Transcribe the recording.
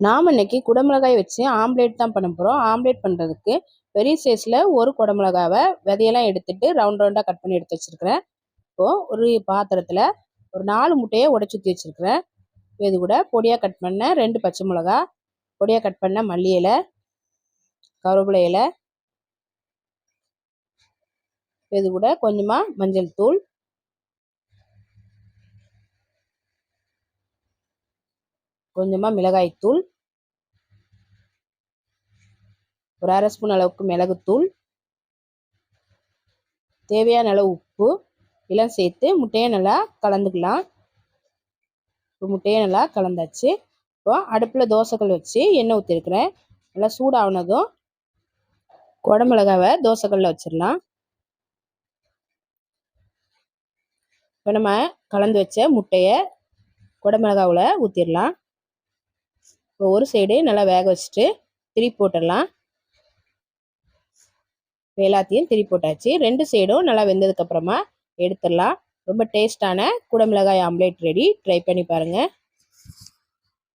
நாம் இன்னைக்கு குடமிளகாய் வச்சு ஆம்லேட் தான் பண்ண போகிறோம் ஆம்லேட் பண்ணுறதுக்கு பெரிய சைஸில் ஒரு குடமிளகாவை விதையெல்லாம் எடுத்துட்டு ரவுண்ட் ரவுண்டாக கட் பண்ணி எடுத்து வச்சுருக்கிறேன். இப்போது ஒரு பாத்திரத்தில் ஒரு நாலு முட்டையை உடச்சி ஊற்றி வச்சுருக்கிறேன். இது கூட பொடியாக கட் பண்ண ரெண்டு பச்சை மிளகா பொடியாக கட் பண்ண மல்லி இலை கருவேப்பிலை இலை இது கூட கொஞ்சமாக மஞ்சள் தூள் கொஞ்சமாக மிளகாய்த்தூள். ஒரு அரை ஸ்பூன் அளவுக்கு மிளகுத்தூள். தேவையான அளவு உப்பு. எல்லாம் சேர்த்து முட்டையை நல்லா கலந்துக்கலாம். இப்போ முட்டையை நல்லா கலந்தாச்சு. இப்போ அடுப்பில் தோசைக்கல் வச்சு எண்ணெய் ஊற்றிருக்கிறேன் நல்லா சூடானதும் குடமிளகாவை தோசைக்கல்லில் வச்சிடலாம். இப்போ நம்ம கலந்து வச்ச முட்டையை குடமிளகாவில் ஊற்றிடலாம் இப்போ ஒரு சைடு நல்லா வேக வச்சுட்டு திரி போட்டுடலாம். எல்லாத்தையும் திருப்பி போட்டாச்சு. ரெண்டு சைடும் நல்லா வெந்ததுக்கப்புறமா எடுத்துடலாம். ரொம்ப டேஸ்டான குடமிளகாய் ஆம்லேட் ரெடி ட்ரை பண்ணி பாருங்கள்